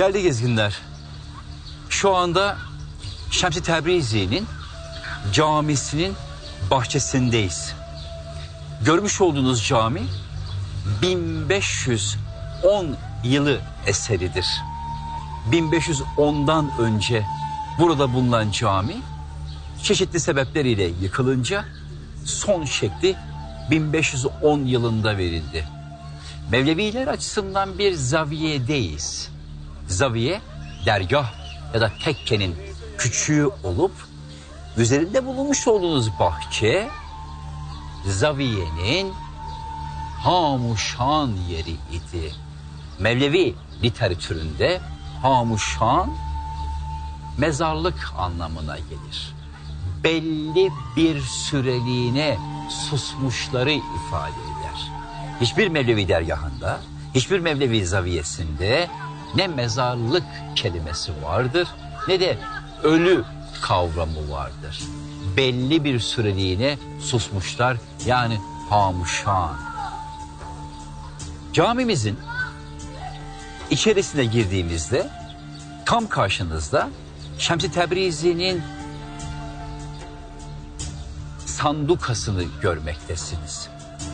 Değerli gezginler, şu anda Şemsi Tebrizi'nin camisinin bahçesindeyiz. Görmüş olduğunuz cami 1510 yılı eseridir. 1510'dan önce burada bulunan cami çeşitli sebepleriyle yıkılınca son şekli 1510 yılında verildi. Mevleviler açısından bir zaviyedeyiz. Zaviye dergah ya da tekkenin küçüğü olup üzerinde bulunmuş olduğunuz bahçe zaviyenin hamuşan yeri idi. Mevlevi literatüründe hamuşan mezarlık anlamına gelir. Belli bir süreliğine susmuşları ifade eder. Hiçbir Mevlevi dergahında, hiçbir Mevlevi zaviyesinde ne mezarlık kelimesi vardır ne de ölü kavramı vardır. Belli bir süreliğine susmuşlar yani hamuşan. Camimizin içerisine girdiğimizde tam karşınızda Şemsi Tebrizi'nin sandukasını görmektesiniz.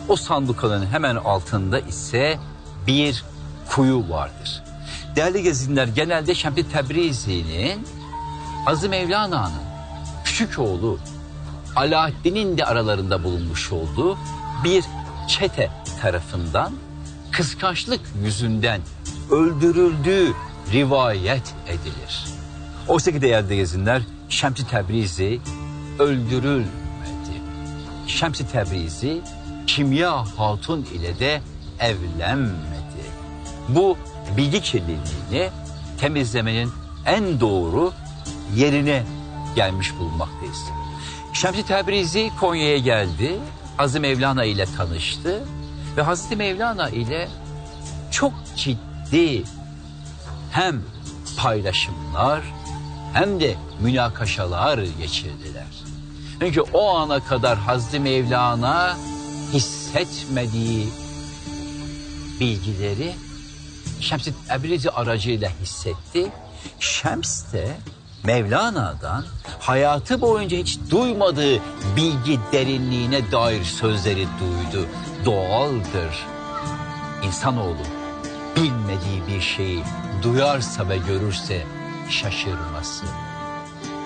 O sandukanın hemen altında ise bir kuyu vardır. Değerli gezinler genelde Şemsi Tebrizi'nin Hazım Mevlana'nın küçük oğlu Alaaddin'in de aralarında bulunmuş olduğu bir çete tarafından kıskançlık yüzünden öldürüldüğü rivayet edilir. Oysa ki değerli gezinler Şemsi Tebrizi öldürülmedi. Şemsi Tebrizi Kimya Hatun ile de evlenmedi. Bu bilgi kirliliğini temizlemenin en doğru yerine gelmiş bulunmaktayız. Şemsi Tebrizi Konya'ya geldi. Hazreti Mevlana ile tanıştı. Ve Hazreti Mevlana ile çok ciddi hem paylaşımlar hem de münakaşalar geçirdiler. Çünkü o ana kadar Hazreti Mevlana hissetmediği bilgileri Şems-i Ebrizi aracıyla hissetti. Şems de Mevlana'dan hayatı boyunca hiç duymadığı bilgi derinliğine dair sözleri duydu. Doğaldır. İnsanoğlu bilmediği bir şeyi duyarsa ve görürse şaşırması.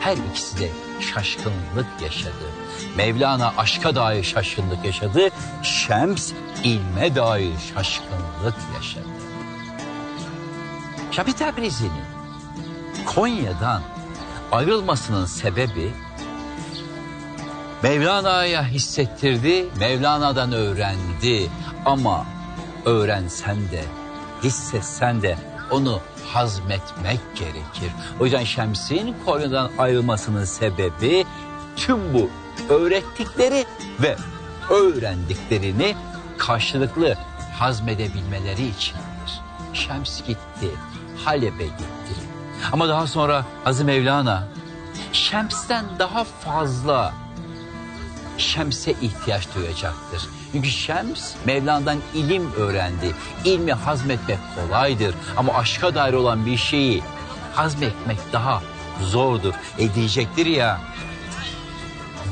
Her ikisi de şaşkınlık yaşadı. Mevlana aşka dair şaşkınlık yaşadı. Şems ilme dair şaşkınlık yaşadı. Şafi Tebrizi'nin Konya'dan ayrılmasının sebebi Mevlana'ya hissettirdi, Mevlana'dan öğrendi. Ama öğrensen de, hissetsen de onu hazmetmek gerekir. O yüzden Şems'in Konya'dan ayrılmasının sebebi tüm bu öğrettikleri ve öğrendiklerini karşılıklı hazmedebilmeleri içindir. Şems gitti, Halep'e gitti. Ama daha sonra Hazım Mevlana Şems'ten daha fazla Şems'e ihtiyaç duyacaktır. Çünkü Şems Mevlana'dan ilim öğrendi. İlmi hazmetmek kolaydır ama aşka dair olan bir şeyi hazmetmek daha zordur. E diyecektir ya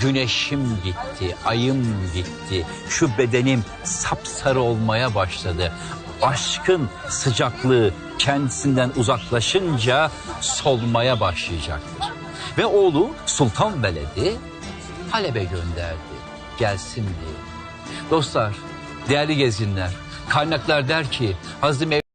güneşim gitti, ayım gitti, şu bedenim sapsarı olmaya başladı. Aşkın sıcaklığı kendisinden uzaklaşınca solmaya başlayacaktır. Ve oğlu Sultan Veledi Halep'e gönderdi. Gelsin diye. Dostlar, değerli gezinler, kaynaklar der ki Hazreti